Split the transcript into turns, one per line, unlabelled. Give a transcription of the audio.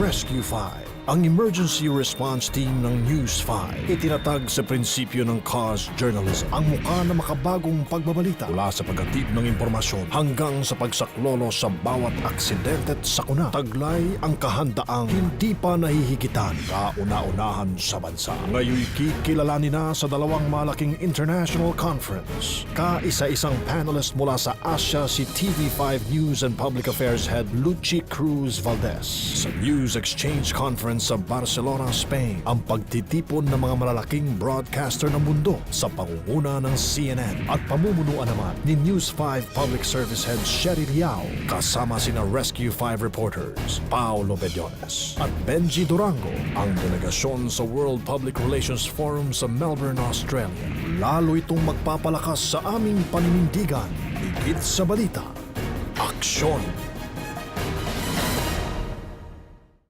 Rescue 5 ang emergency response team ng News 5. Itinatag sa prinsipyo ng cause journalism. Ang mukha na makabagong pagbabalita mula sa paghatid ng impormasyon hanggang sa pagsaklolo sa bawat aksidente at sakuna. Taglay ang kahandaang hindi pa nahihigitan kauna-unahan sa bansa. Ngayon'y kikilalanin na sa dalawang malaking international conference. Kaisa-isang panelist mula sa Asia si TV5 News and Public Affairs Head Luchi Cruz Valdez. Sa News Exchange Conference sa Barcelona, Spain, ang pagtitipon ng mga malalaking broadcaster ng mundo sa pangunguna ng CNN at pamumunuan naman ni News 5 Public Service Head Sherry Liao kasama sina Rescue 5 reporters Paolo Bediones at Benji Durango ang delegasyon sa World Public Relations Forum sa Melbourne, Australia. Lalo itong magpapalakas sa aming paninindigan higit sa balita. Aksyon!